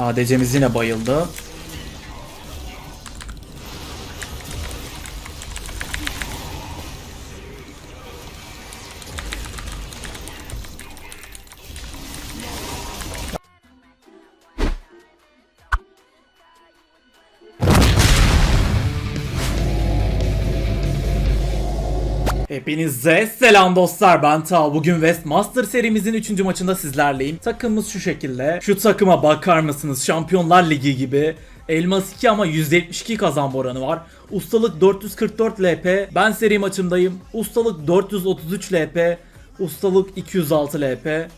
ADC'miz yine bayıldı. Hepinize selam dostlar ben Tal. Bugün Westmaster serimizin 3. maçında sizlerleyim. Takımımız şu şekilde. Şu takıma bakar mısınız? Şampiyonlar Ligi gibi. Elmas 2 ama 172 kazanma oranı var. Ustalık 444 LP. Ben seri maçındayım. Ustalık 433 LP. Ustalık 206 LP.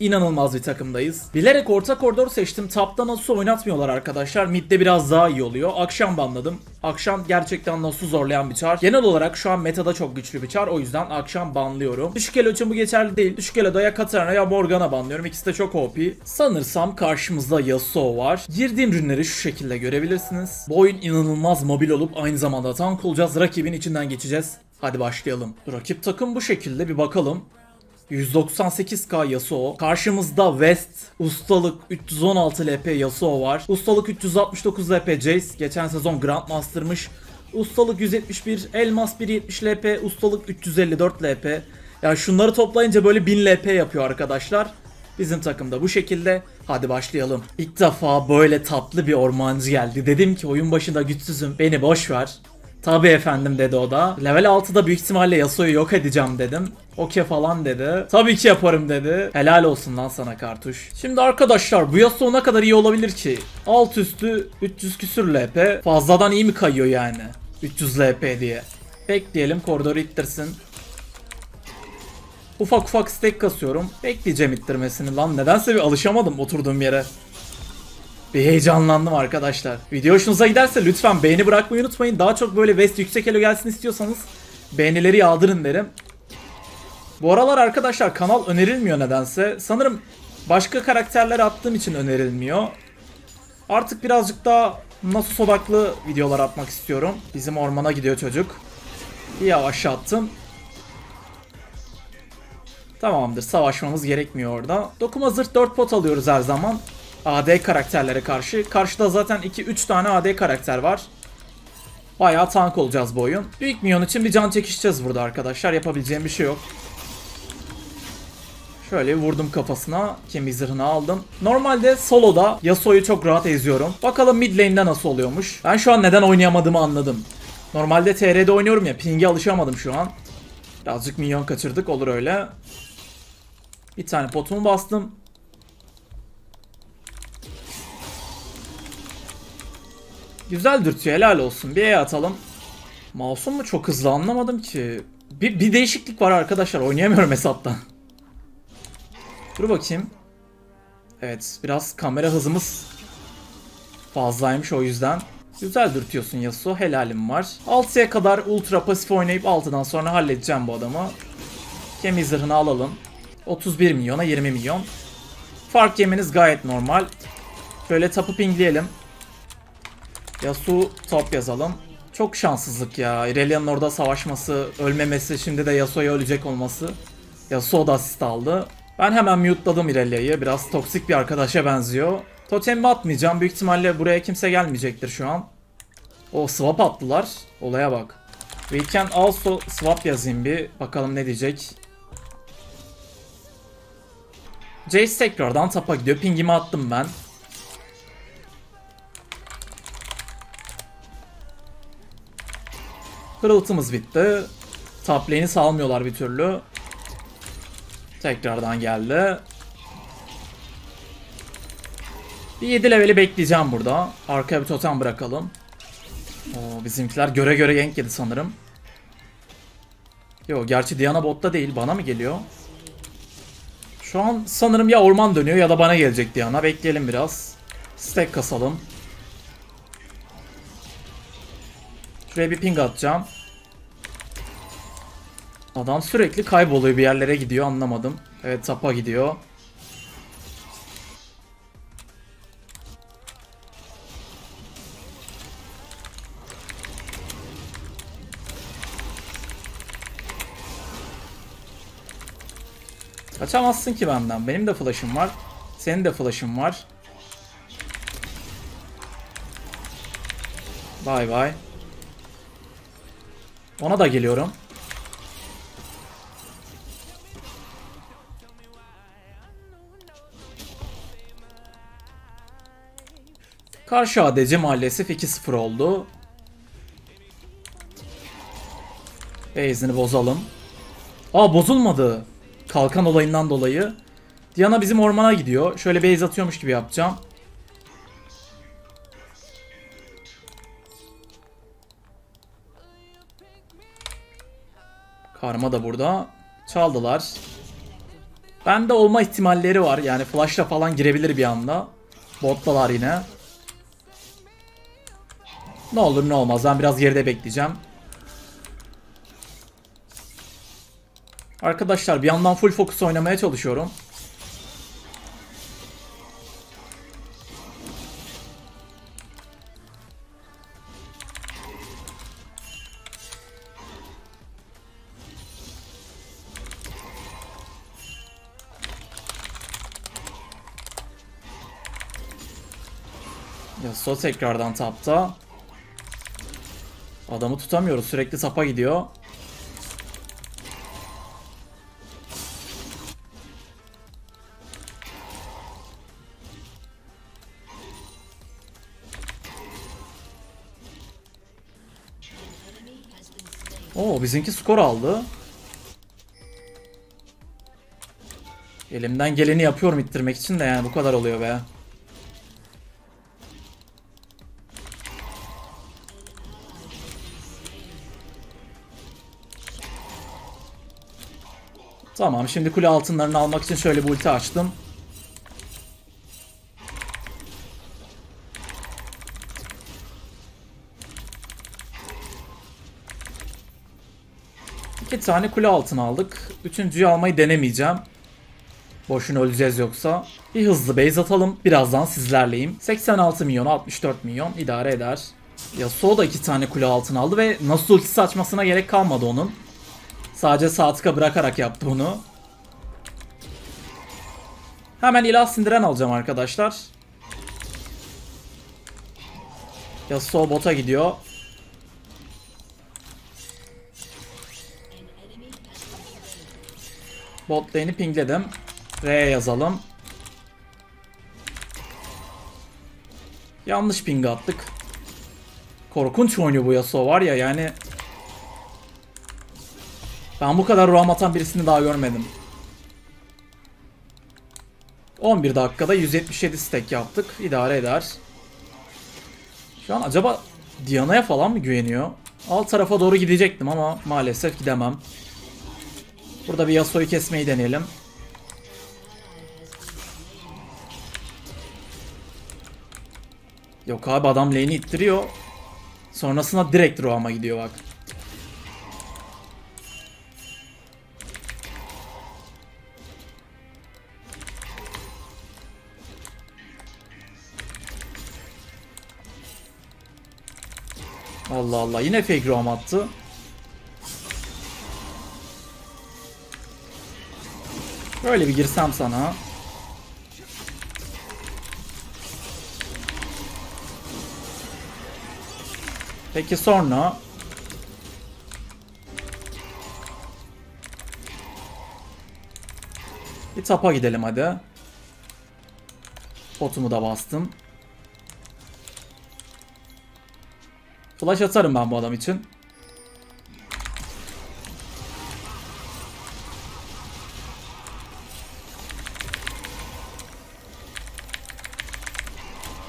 İnanılmaz bir takımdayız. Bilerek orta koridor seçtim. Tapta Nasus'u oynatmıyorlar arkadaşlar. Mid'de biraz daha iyi oluyor. Akşam banladım. Akşam gerçekten Nasus'u zorlayan bir çar. Genel olarak şu an metada çok güçlü bir çar. O yüzden akşam banlıyorum. Düşük elo için bu geçerli değil. Düşük elo'da ya Katarina ya Morgana banlıyorum. İkisi de çok OP. Sanırsam karşımızda Yasuo var. Girdiğim ürünleri şu şekilde görebilirsiniz. Bu oyun inanılmaz mobil olup aynı zamanda tank olacağız. Rakibin içinden geçeceğiz. Hadi başlayalım. Rakip takım bu şekilde bir bakalım. 198k Yasuo. Karşımızda West ustalık 316 LP Yasuo var. Ustalık 369 LP Jace. Geçen sezon Grandmaster'mış. Ustalık 171, Elmas 170 LP, ustalık 354 LP. Ya şunları toplayınca böyle 1000 LP yapıyor arkadaşlar. Bizim takımda bu şekilde. Hadi başlayalım. İlk defa böyle tatlı bir ormancı geldi. Dedim ki oyun başında güçsüzüm. Beni boş ver. Tabii efendim dedi o da. Level 6'da büyük ihtimalle Yasuo'yu yok edeceğim dedim. Okey falan dedi. Tabii ki yaparım dedi. Helal olsun lan sana kartuş. Şimdi arkadaşlar bu Yasuo ne kadar iyi olabilir ki? Alt üstü 300 küsür LP. Fazladan iyi mi kayıyor yani? 300 LP diye. Bekleyelim koridoru ittirsin. Ufak ufak stack kasıyorum. Bekleyeceğim ittirmesini lan. Nedense bir alışamadım oturduğum yere. Bir heyecanlandım arkadaşlar. Video hoşunuza giderse lütfen beğeni bırakmayı unutmayın. Daha çok böyle West yüksek elo gelsin istiyorsanız beğenileri yağdırın derim. Bu aralar arkadaşlar kanal önerilmiyor nedense. Sanırım başka karakterler attığım için önerilmiyor. Artık birazcık daha Nasus odaklı videolar atmak istiyorum. Bizim ormana gidiyor çocuk. Bir yavaşlattım. Tamamdır savaşmamız gerekmiyor orada. Dokuma zırh 4 pot alıyoruz her zaman. AD karakterlere karşı. Karşıda zaten 2-3 tane AD karakter var. Bayağı tank olacağız bu oyun. Büyük minyon için bir can çekişeceğiz burada arkadaşlar. Yapabileceğim bir şey yok. Şöyle vurdum kafasına. Kemik zırhını aldım. Normalde soloda Yasuo'yu çok rahat eziyorum. Bakalım mid lane'de nasıl oluyormuş. Ben şu an neden oynayamadığımı anladım. Normalde TR'de oynuyorum ya. Ping'e alışamadım şu an. Birazcık minyon kaçırdık. Olur öyle. Bir tane potumu bastım. Güzel dürtüyor helal olsun. Bir E atalım. Mouse'um mu çok hızlı anlamadım ki. Bir, bir değişiklik var arkadaşlar oynayamıyorum hesaptan. Dur bakayım. Evet biraz kamera hızımız fazlaymış o yüzden. Güzel dürtüyorsun Yasuo helalim var. 6'ya kadar ultra pasif oynayıp 6'dan sonra halledeceğim bu adamı. Kemik zırhını alalım. 31 milyona 20 milyon. Fark yemeniz gayet normal. Şöyle tapu pingleyelim. Yasuo top yazalım. Çok şanssızlık ya. Irelia'nın orada savaşması, ölmemesi, şimdi de Yasuo'ya ölecek olması. Yasuo da asist aldı. Ben hemen mute'ladım Irelia'yı. Biraz toksik bir arkadaşa benziyor. Totemimi atmayacağım. Büyük ihtimalle buraya kimse gelmeyecektir şu an. O swap attılar. Olaya bak. We can also swap yazayım bir. Bakalım ne diyecek. Jace tekrardan tapa gidiyor. Pingimi attım ben. Pırıltımız bitti. Top lane'i salmıyorlar bir türlü. Tekrardan geldi. Bir 7 leveli bekleyeceğim burada. Arkaya bir totem bırakalım. Oo, bizimkiler göre göre gank yedi sanırım. Yo gerçi Diana botta değil bana mı geliyor? Şu an sanırım ya orman dönüyor ya da bana gelecek Diana. Bekleyelim biraz. Stack kasalım. Şuraya bir ping atacağım. Adam sürekli kayboluyor bir yerlere gidiyor anlamadım. Evet tapa gidiyor. Kaçamazsın ki benden. Benim de flash'ım var. Senin de flash'ın var. Bay bay. Ona da geliyorum. Karşı ADC maalesef 2-0 oldu. Base'ini bozalım. Aa bozulmadı. Kalkan olayından dolayı. Diana bizim ormana gidiyor. Şöyle base atıyormuş gibi yapacağım. Karma da burada. Çaldılar. Bende olma ihtimalleri var. Yani flashla falan girebilir bir anda. Bottalar yine. Ne olur ne olmaz. Ben biraz geride bekleyeceğim. Arkadaşlar bir yandan full focus oynamaya çalışıyorum. Yasuo tekrardan tapta. Adamı tutamıyoruz. Sürekli sapa gidiyor. Oo bizimki skor aldı. Elimden geleni yapıyorum ittirmek için de yani bu kadar oluyor be. Tamam şimdi kule altınlarını almak için şöyle bir ulti açtım. İki tane kule altın aldık. Üçüncüyü almayı denemeyeceğim. Boşuna öleceğiz yoksa. Bir hızlı base atalım. Birazdan sizlerleyim. 86 milyon 64 milyon idare eder. Yasuo da iki tane kule altın aldı ve nasıl ultisi açmasına gerek kalmadı onun. Sadece sağ tıka bırakarak yaptı bunu. Hemen ilah sindiren alacağım arkadaşlar. Yasuo bota gidiyor. Bot lane'i pingledim. R yazalım. Yanlış ping attık. Korkunç oynuyor bu Yasuo var ya yani. Ben bu kadar roam atan birisini daha görmedim. 11 dakikada 177 stack yaptık. İdare eder. Şu an acaba Diana'ya falan mı güveniyor? Alt tarafa doğru gidecektim ama maalesef gidemem. Burada bir Yasuo'yu kesmeyi deneyelim. Yok abi adam lane'i ittiriyor. Sonrasında direkt roam'a gidiyor bak. Allah Allah yine fake roam attı. Böyle bir girsem sana. Peki sonra Bir tapa gidelim hadi. Potumu da bastım. Flash atarım ben bu adam için.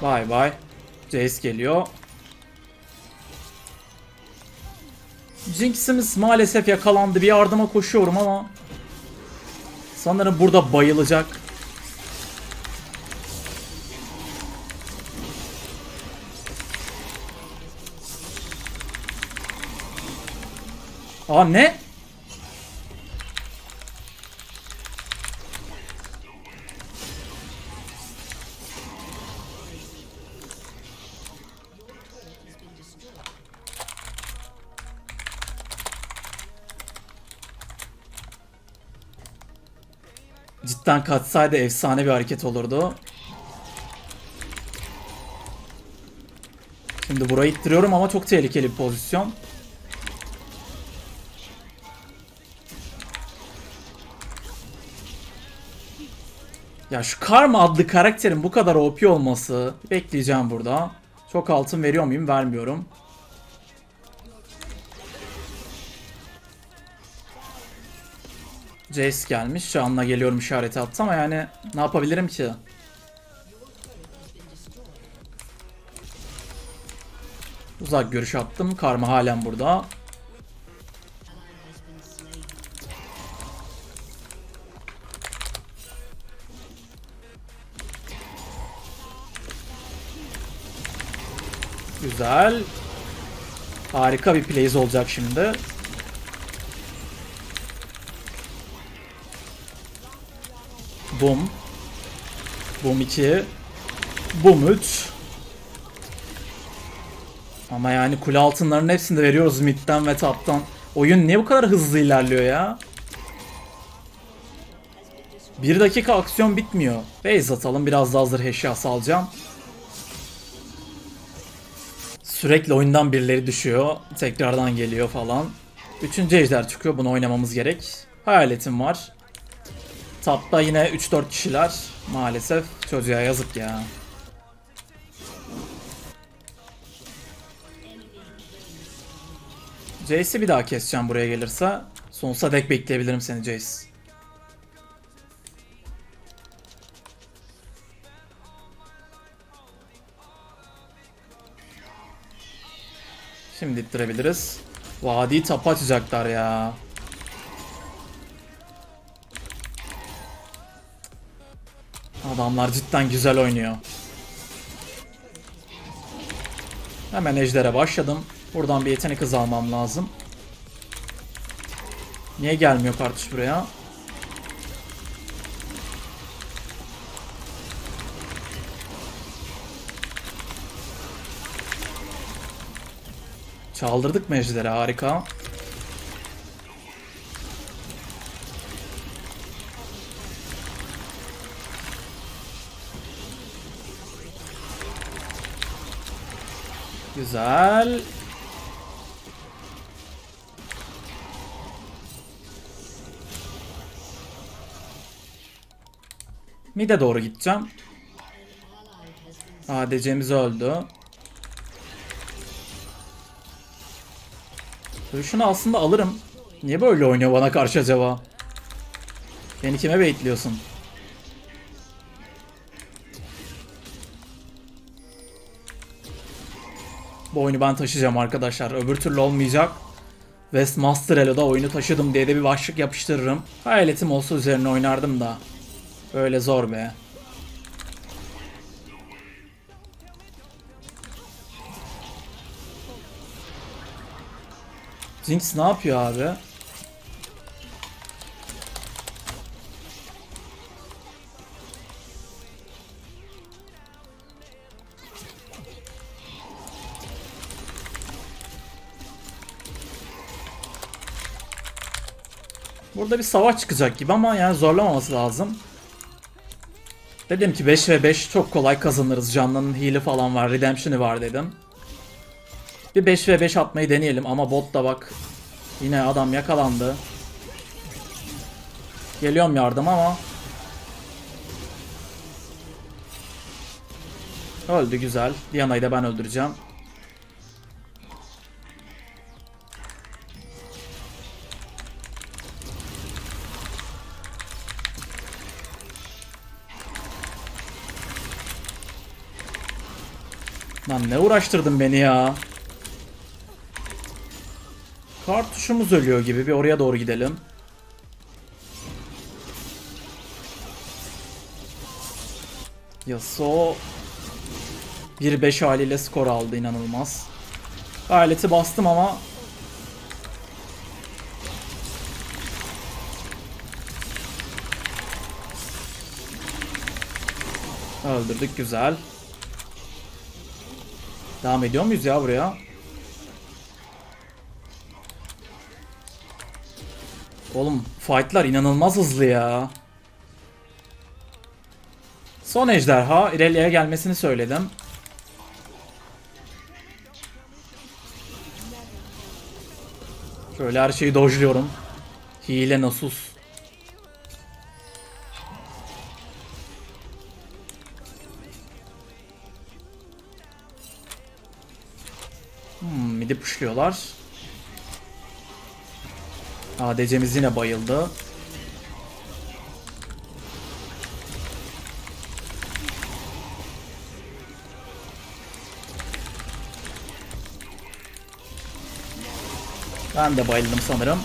Vay vay. Jace geliyor. Jinx'imiz maalesef yakalandı. Bir yardıma koşuyorum ama sanırım burada bayılacak. Aa ne? Cidden kaçsaydı efsane bir hareket olurdu. Şimdi burayı ittiriyorum ama çok tehlikeli bir pozisyon. Ya şu Karma adlı karakterin bu kadar OP olması bekleyeceğim burada. Çok altın veriyor muyum? Vermiyorum. Jace gelmiş. Can'la geliyorum işareti attı ama yani ne yapabilirim ki? Uzak görüş attım. Karma halen burada. Güzel. Harika bir plays olacak şimdi. Boom. Boom 2. Boom 3. Ama yani kule altınlarının hepsini de veriyoruz midden ve top'tan. Oyun niye bu kadar hızlı ilerliyor ya? Bir dakika aksiyon bitmiyor. Base atalım biraz daha hazır eşyası alacağım. Sürekli oyundan birileri düşüyor. Tekrardan geliyor falan. Üçüncü ejder çıkıyor. Bunu oynamamız gerek. Hayaletim var. Tapta yine 3-4 kişiler. Maalesef çocuğa yazık ya. Jace'i bir daha keseceğim buraya gelirse. Sonsuza dek bekleyebilirim seni Jace. Şimdi ittirebiliriz. Vadi tapa açacaklar ya. Adamlar cidden güzel oynuyor. Hemen ejdere başladım. Buradan bir yetenek hızı almam lazım. Niye gelmiyor kartuş buraya? Çaldırdık ejderi harika. Güzel. Mid'e doğru gideceğim. ADC'miz öldü. Şunu aslında alırım. Niye böyle oynuyor bana karşı acaba? Beni kime baitliyorsun? Bu oyunu ben taşıyacağım arkadaşlar. Öbür türlü olmayacak. Westmaster Elo'da oyunu taşıdım diye de bir başlık yapıştırırım. Hayaletim olsa üzerine oynardım da. Öyle zor be. Jinx ne yapıyor abi? Burada bir savaş çıkacak gibi ama yani zorlamaması lazım. Dedim ki 5 ve 5 çok kolay kazanırız. Canlı'nın heal'i falan var, redemption'ı var dedim. Bir 5 ve 5 atmayı deneyelim ama bot da bak. Yine adam yakalandı. Geliyorum yardım ama. Öldü güzel. Diana'yı da ben öldüreceğim. Lan ne uğraştırdın beni ya. Kartuşumuz ölüyor gibi bir oraya doğru gidelim. Yasuo 1-5 haliyle skor aldı inanılmaz. Aleti bastım ama Öldürdük güzel. Devam ediyor muyuz ya buraya? Oğlum fightlar inanılmaz hızlı ya. Son ejderha İrelia'ya gelmesini söyledim. Şöyle her şeyi dojluyorum. Hile nasus. Hmm, midi pushluyorlar. ADC'miz yine bayıldı. Ben de bayıldım sanırım.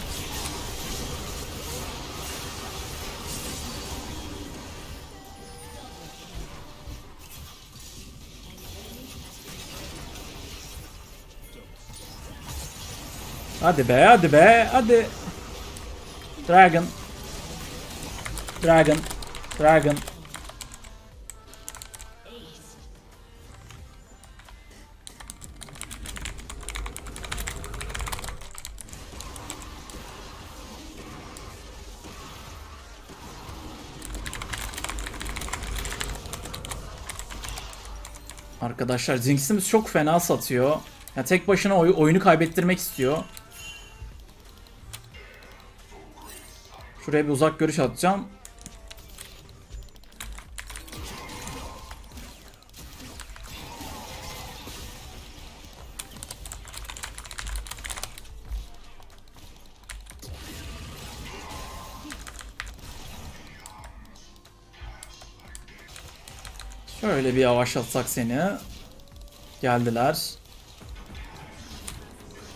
Hadi be, hadi be, hadi. Dragon. Dragon. Dragon. Arkadaşlar Jinx'imiz çok fena satıyor. Ya tek başına oy- oyunu kaybettirmek istiyor. Şuraya bir uzak görüş atacağım. Şöyle bir yavaşlatsak seni. Geldiler.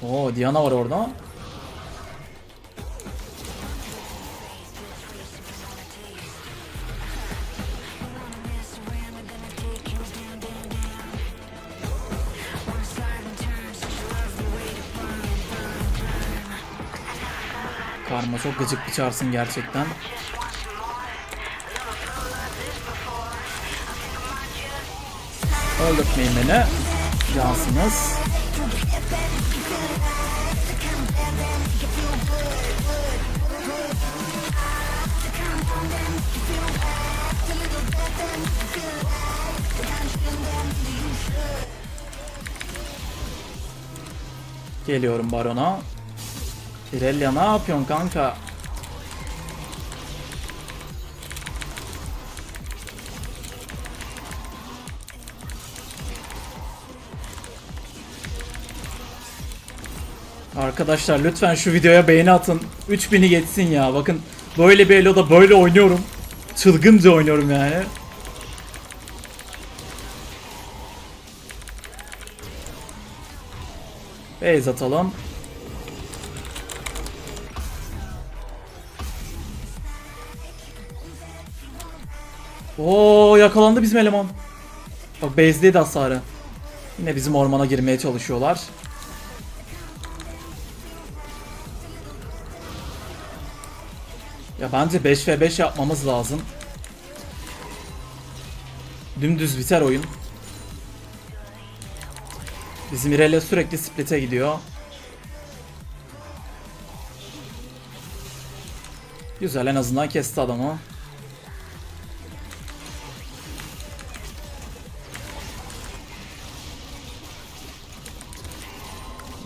Oo Diana var orada. Karma çok gıcık bir çarsın gerçekten. Öldürtmeyin beni. Cansınız. Geliyorum barona. Irelia ne yapıyorsun kanka? Arkadaşlar lütfen şu videoya beğeni atın. 3000'i geçsin ya. Bakın böyle bir Elo'da böyle oynuyorum. Çılgınca oynuyorum yani. Base atalım. Oo yakalandı bizim eleman. Bak base'deydi hasarı. Yine bizim ormana girmeye çalışıyorlar. Ya bence 5v5 yapmamız lazım. Dümdüz biter oyun. Bizim Irelia sürekli split'e gidiyor. Güzel en azından kesti adamı.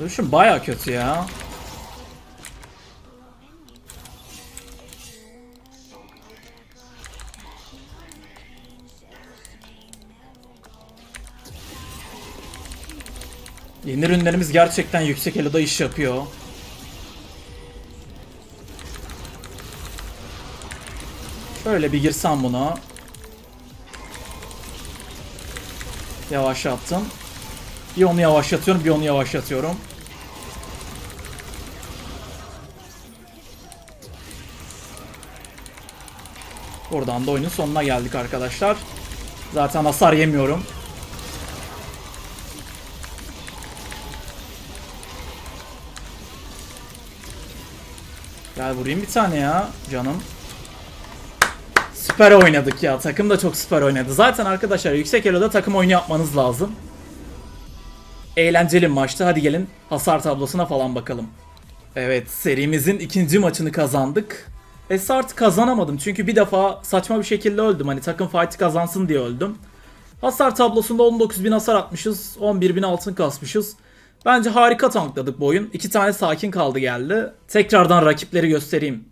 Dövüşüm baya kötü ya. Yeni ürünlerimiz gerçekten yüksek eloda iş yapıyor. Şöyle bir girsem buna. Yavaşlattım. Bir onu yavaşlatıyorum, bir onu yavaşlatıyorum. Buradan da oyunun sonuna geldik arkadaşlar. Zaten hasar yemiyorum. Gel vurayım bir tane ya canım. Süper oynadık ya. Takım da çok süper oynadı. Zaten arkadaşlar yüksek eloda takım oyunu yapmanız lazım. Eğlenceli maçtı. Hadi gelin hasar tablosuna falan bakalım. Evet serimizin ikinci maçını kazandık. Esart kazanamadım çünkü bir defa saçma bir şekilde öldüm. Hani takım fight'i kazansın diye öldüm. Hasar tablosunda 19.000 hasar atmışız. 11.000 altın kasmışız. Bence harika tankladık bu oyun. İki tane sakin kaldı geldi. Tekrardan rakipleri göstereyim.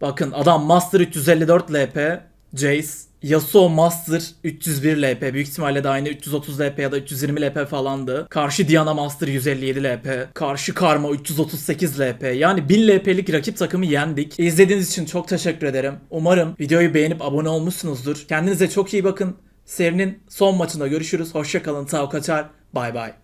Bakın adam Master 354 LP, Jace, Yasuo Master 301 LP. Büyük ihtimalle de aynı 330 LP ya da 320 LP falandı. Karşı Diana Master 157 LP. Karşı Karma 338 LP. Yani 1000 LP'lik rakip takımı yendik. İzlediğiniz için çok teşekkür ederim. Umarım videoyu beğenip abone olmuşsunuzdur. Kendinize çok iyi bakın. Serinin son maçında görüşürüz. Hoşçakalın. Tao kaçar. Bay bay.